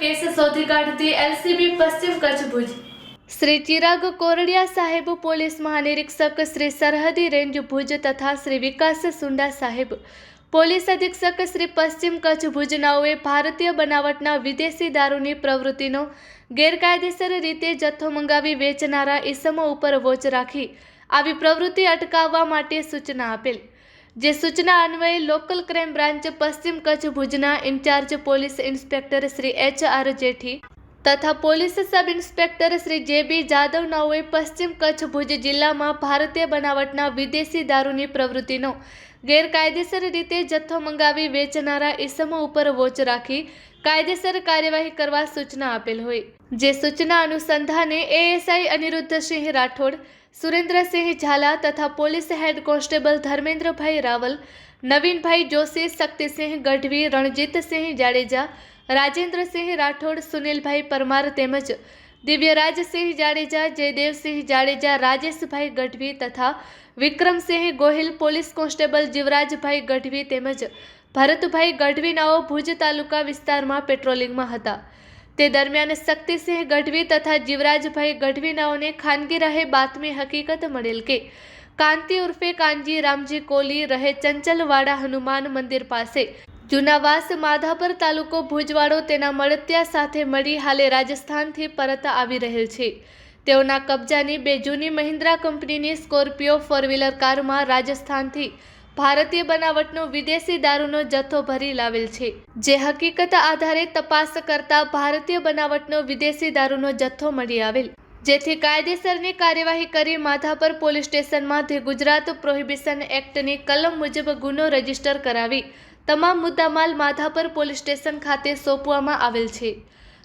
Case શોધી કાઢતી LCB પશ્ચિમ કચ્છ ભુજ. શ્રી ચિરાગ કોરડિયા સાહેબ પોલીસ મહાનિરીક્ષક શ્રી સરહદી રેન્જ ભુજ તથા શ્રી વિકાસ સુંડા સાહેબ પોલીસ અધિક્ષક શ્રી પશ્ચિમ કચ્છ ભુજનાઓએ ભારતીય બનાવટના વિદેશી દારૂની પ્રવૃત્તિનો ગેરકાયદેસર રીતે જથ્થો મંગાવી વેચનારા ઈસમો ઉપર વોચ રાખી આવી પ્રવૃત્તિ અટકાવવા માટે સૂચના આપેલ. જે સૂચના અન્વયે લોકલ ક્રાઇમ બ્રાન્ચ પશ્ચિમ કચ્છ ભુજના incharge police inspector Shri H R Jethi તથા પોલીસ સબ ઇન્સ્પેક્ટર શ્રી જે બી જાદવ નાઓએ પશ્ચિમ કચ્છ ભુજ જિલ્લામાં ભારતીય બનાવટના વિદેશી દારૂની પ્રવૃત્તિનો ગેરકાયદેસર રીતે જથ્થો મંગાવી વેચનારા ઈસમો ઉપર વોચ રાખી કાયદેસર કાર્યવાહી કરવા સૂચના આપેલ હોય. જે સૂચના અનુસંધાને એએસઆઈ અનિરુદ્ધસિંહ રાઠોડ, સુરેન્દ્રસિંહ ઝાલા તથા police head constable Dharmendrabhai Raval, Navinbhai Joshi, Shaktisinh Gadhvi, Ranjitsinh Jadeja, Rajendrasinh Rathod, Sunilbhai Parmar તેમજ દિવ્યરાજસિંહ જાડેજા, જયદેવસિંહ જાડેજા, રાજેશભાઈ ગઢવી તથા વિક્રમસિંહ ગોહિલ પોલીસ કોન્સ્ટેબલ જીવરાજભાઈ ગઢવી તેમજ ભરતભાઈ ગઢવીનાઓ ભુજ તાલુકા વિસ્તારમાં પેટ્રોલિંગમાં હતા. તે દરમિયાન શક્તિસિંહ ગઢવી તથા જીવરાજભાઈ ગઢવીનાઓને ખાનગી રહે બાતમી હકીકત મળેલ કે કાંતિ ઉર્ફે કાનજી, રામજી કોલી રહે ચંચલવાડા હનુમાન મંદિર પાસે જુનાવાસ, માધાપર તાલુકો ભુજવાડો તેના મળતિયા સાથે મળી હાલે રાજસ્થાનથી પરત આવી રહેલ છે. તેઓના કબજાની બે જૂની મહિન્દ્રા કંપનીની સ્કોર્પિયો ફોર વ્હીલર કારમાં રાજસ્થાનથી ભારતીય બનાવટનો વિદેશી દારૂનો જથ્થો ભરી લાવેલ છે. જે હકીકત આધારે તપાસ કરતા ભારતીય બનાવટનો વિદેશી દારૂનો જથ્થો મળી આવેલ. જેથી કાયદેસરની કાર્યવાહી કરી માધાપર પોલીસ સ્ટેશનમાંથી ગુજરાત પ્રોહિબિશન એક્ટની કલમ મુજબ ગુનો રજિસ્ટર કરાવી તમામ મુદ્દામાલ માધાપર પોલીસ સ્ટેશન ખાતે સોંપવામાં આવેલ છે.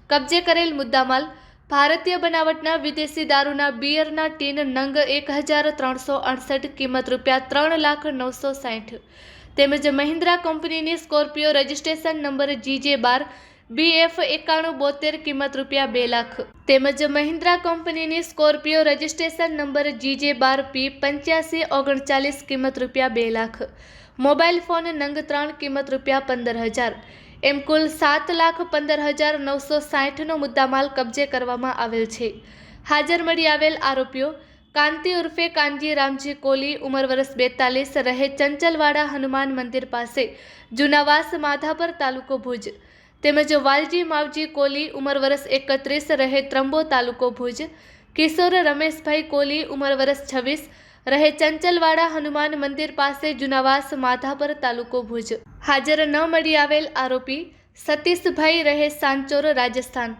કબજે કરેલ મુદ્દામાલ ભારતીય બનાવટના વિદેશી દારૂના બિયરના ટીન નંગ એક હજાર ત્રણસો અડસઠ કિંમત રૂપિયા ત્રણ લાખ નવસો સાઠ. તેમજ મહિન્દ્રા કંપનીની સ્કોર્પિયો રજિસ્ટ્રેશન નંબર જીજે બાર બી એફ એકાણું બોતેર કિંમત રૂપિયા બે લાખ. તેમજ મહિન્દ્રા કંપનીની સ્કોર્પિયો રજિસ્ટ્રેશન નંબર જીજે બાર પી પંચ્યાસી ઓગણચાલીસ કિંમત રૂપિયા બે લાખ. મોબાઈલ ફોન નંગ ત્રણ કિંમત રૂપિયા પંદર હજાર. એમ કુલ સાત લાખ પંદર હજાર નવસો સાઠનો મુદ્દામાલ કબજે કરવામાં આવેલ છે. હાજર મળી આવેલ આરોપીઓ કાંતિ ઉર્ફે કાનજી રામજી કોલી, ઉંમર વર્ષ બેતાલીસ, રહે ચંચલવાડા હનુમાન મંદિર પાસે, જુનાવાસ માધાપર તાલુકો ભુજ. તેમજ વાલજી માવજી કોલી ઉંમર વર્ષ એકત્રીસ રહે ત્રંબો તાલુકો ભુજ. કિશોર રમેશભાઈ કોલી ઉંમર વર્ષ છવ્વીસ રહે ચંચલવાડા હનુમાન મંદિર પાસે જુનાવાસ માધાપર તાલુકો ભુજ. હાજર ન મળી આવેલ આરોપી સતીશભાઈ રહે સાંચોર રાજસ્થાન.